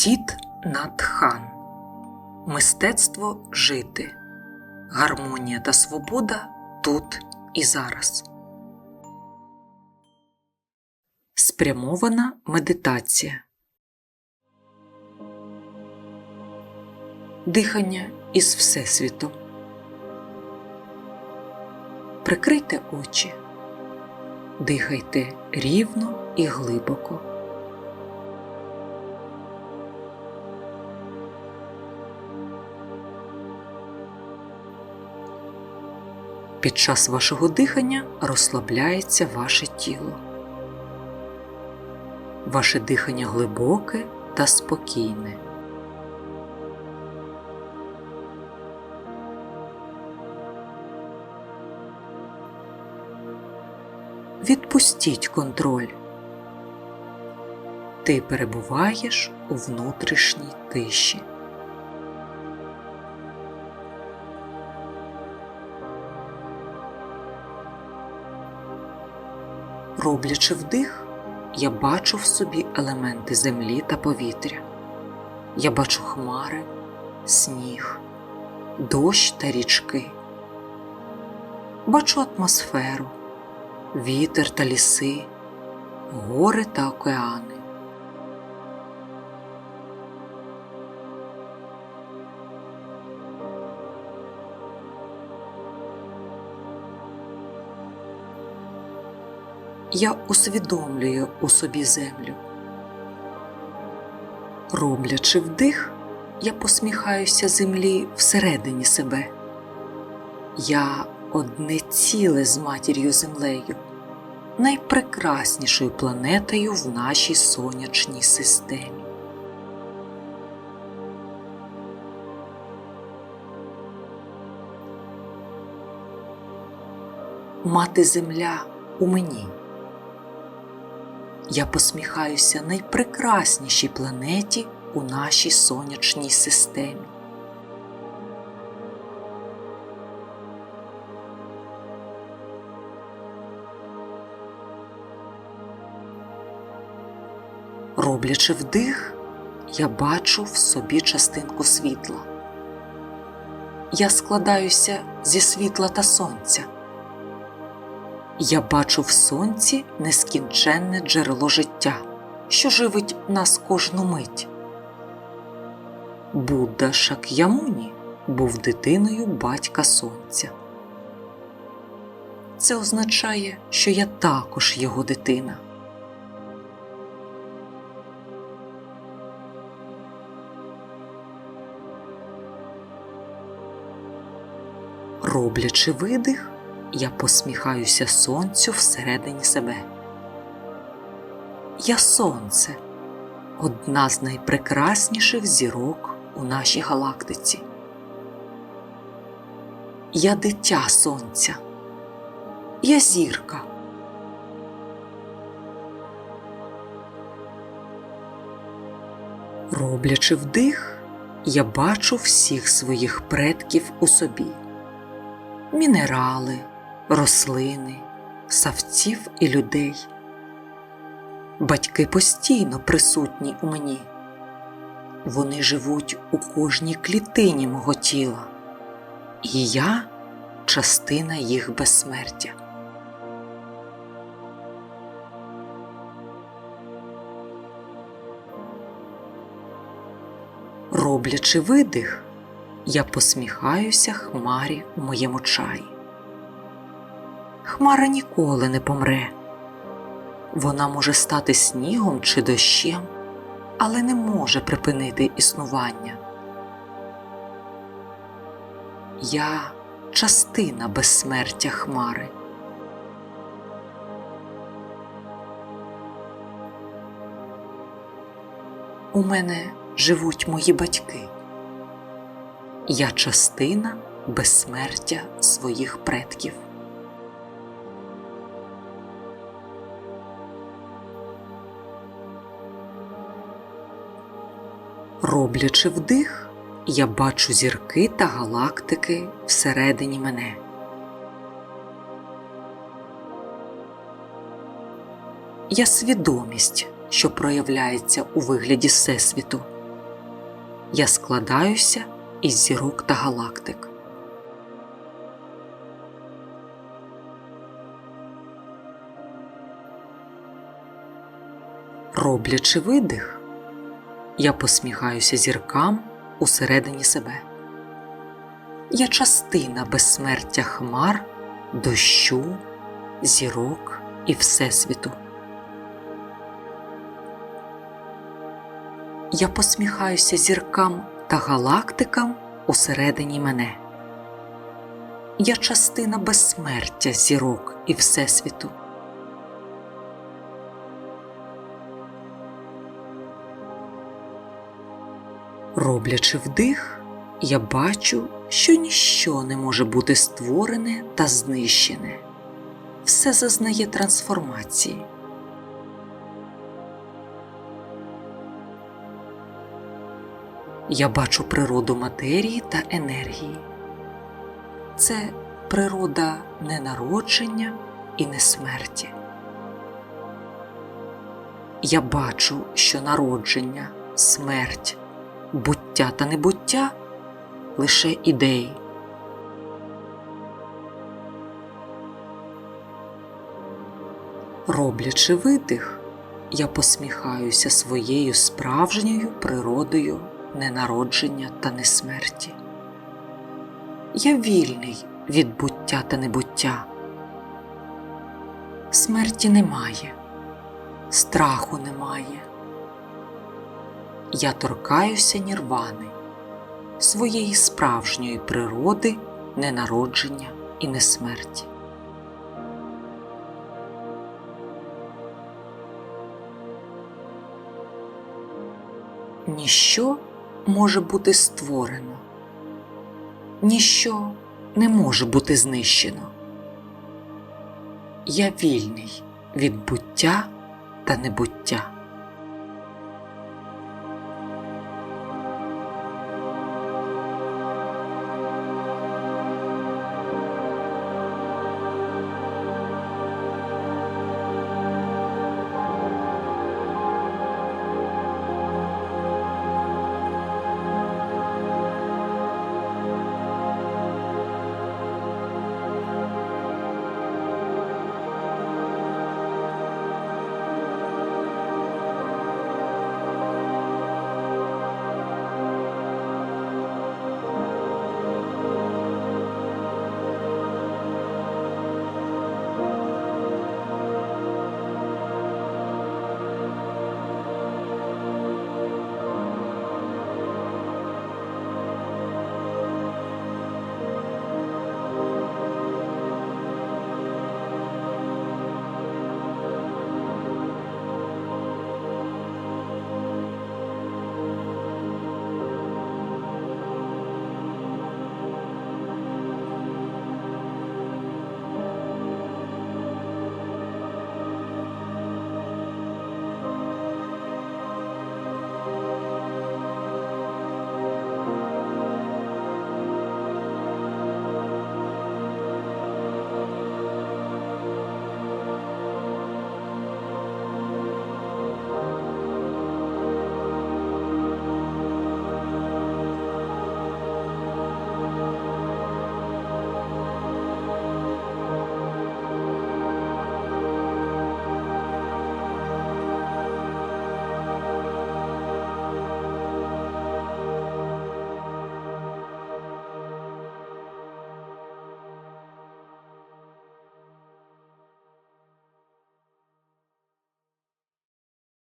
Тіт Натхан Мистецтво жити. Гармонія та свобода тут і зараз. Спрямована медитація. Дихання із Всесвіту. Прикрийте очі. Дихайте рівно і глибоко. Під час вашого дихання розслабляється ваше тіло. Ваше дихання глибоке та спокійне. Відпустіть контроль. Ти перебуваєш у внутрішній тиші. Роблячи вдих, я бачу в собі елементи землі та повітря. Я бачу хмари, сніг, дощ та річки. Бачу атмосферу, вітер та ліси, гори та океани. Я усвідомлюю у собі землю. Роблячи вдих, я посміхаюся землі всередині себе. Я одне ціле з матір'ю землею, найпрекраснішою планетою в нашій сонячній системі. Мати земля у мені. Я посміхаюся найпрекраснішій планеті у нашій сонячній системі. Роблячи вдих, я бачу в собі частинку світла. Я складаюся зі світла та сонця. Я бачу в сонці нескінченне джерело життя, що живить нас кожну мить. Будда Шак'ямуні був дитиною батька сонця. Це означає, що я також його дитина. Роблячи видих, я посміхаюся сонцю всередині себе. Я сонце, одна з найпрекрасніших зірок у нашій галактиці. Я дитя сонця, я зірка. Роблячи вдих, я бачу всіх своїх предків у собі мінерали, рослини, савців і людей. Батьки постійно присутні у мені. Вони живуть у кожній клітині мого тіла, і я частина їх безсмертя. Роблячи видих, я посміхаюся хмарі у моєму чаї. Хмара ніколи не помре. Вона може стати снігом чи дощем, але не може припинити існування. Я частина безсмертя хмари. У мене живуть мої батьки. Я частина безсмертя своїх предків. Роблячи вдих, я бачу зірки та галактики всередині мене. Я свідомість, що проявляється у вигляді Всесвіту, я складаюся із зірок та галактик. Роблячи видих, я посміхаюся зіркам усередині себе. Я частина безсмертя хмар, дощу, зірок і Всесвіту. Я посміхаюся зіркам та галактикам усередині мене. Я частина безсмертя зірок і Всесвіту. Роблячи вдих, я бачу, що ніщо не може бути створене та знищене. Все зазнає трансформації. Я бачу природу матерії та енергії. Це природа не народження і не смерті. Я бачу, що народження, смерть, буття та небуття лише ідеї. Роблячи видих, я посміхаюся своєю справжньою природою ненародження та несмерті. Я вільний від буття та небуття. Смерті немає, страху немає. Я торкаюся нірвани, своєї справжньої природи, ненародження і несмерті. Ніщо може бути створено, ніщо не може бути знищено. Я вільний від буття та небуття.